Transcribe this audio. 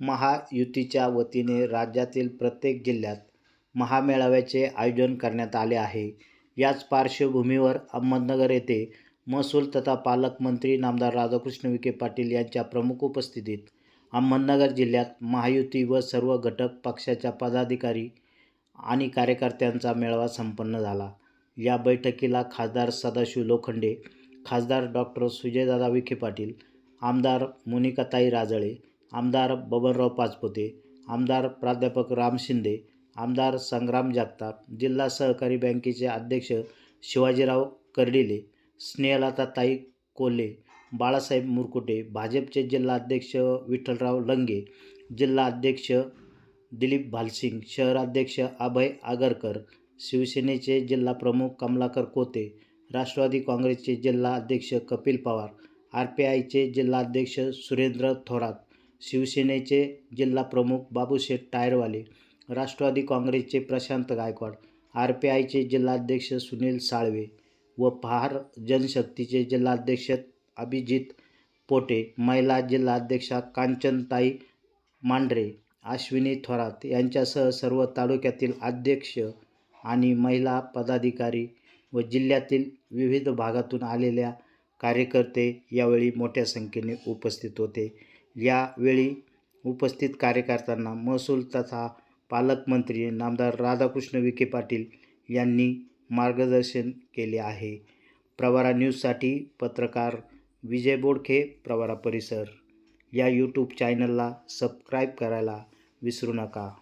महायुतीच्या वतीने राज्यातील प्रत्येक जिल्ह्यात महामेळाव्याचे आयोजन करण्यात आले आहे. याच पार्श्वभूमीवर अहमदनगर येथे महसूल तथा पालकमंत्री नामदार राधाकृष्ण विखे पाटील यांच्या प्रमुख उपस्थितीत अहमदनगर जिल्ह्यात महायुती व सर्व घटक पक्षाच्या पदाधिकारी आणि कार्यकर्त्यांचा मेळावा संपन्न झाला. या बैठकीला खासदार सदाशिव लोखंडे खासदार डॉक्टर सुजयदादा विखे पाटील आमदार मुनिकाताई राजळे आमदार बबनराव पाचपुते आमदार प्राध्यापक राम शिंदे आमदार संग्राम जगताप जिल्हा सहकारी बँकेचे अध्यक्ष शिवाजीराव कर्डिले स्नेहलताताई कोल्हे बाळासाहेब मुरकुटे भाजपचे जिल्हा अध्यक्ष विठ्ठलराव लंगे जिल्हा अध्यक्ष दिलीप भालसिंग शहराध्यक्ष अभय आगरकर शिवसेनेचे जिल्हा प्रमुख कमलाकर कोते राष्ट्रवादी काँग्रेसचे जिल्हा अध्यक्ष कपिल पवार आर पी आयचे जिल्हाध्यक्ष सुरेंद्र थोरात शिवसेनेचे जिल्हा प्रमुख बाबूशेठ टायरवाले राष्ट्रवादी काँग्रेसचे प्रशांत गायकवाड आर पी आयचे जिल्हाध्यक्ष सुनील साळवे व पहार जनशक्तीचे जिल्हाध्यक्ष अभिजित पोटे महिला जिल्हाध्यक्षा कांचनताई मांढरे अश्विनी थोरात यांच्यासह सर्व तालुक्यातील अध्यक्ष आणि महिला पदाधिकारी व जिल्ह्यातील विविध भागातून आलेल्या कार्यकर्ते यावेळी मोठ्या संख्येने उपस्थित होते. यावेळी उपस्थित कार्यकर्त्यांना महसूल तथा पालकमंत्री नामदार राधाकृष्ण विखे पाटील यांनी मार्गदर्शन केले आहे. प्रवारा न्यूजसाठी पत्रकार विजय बोडखे प्रवारा परिसर. या यूट्यूब चॅनलला सबस्क्राईब करायला विसरू नका.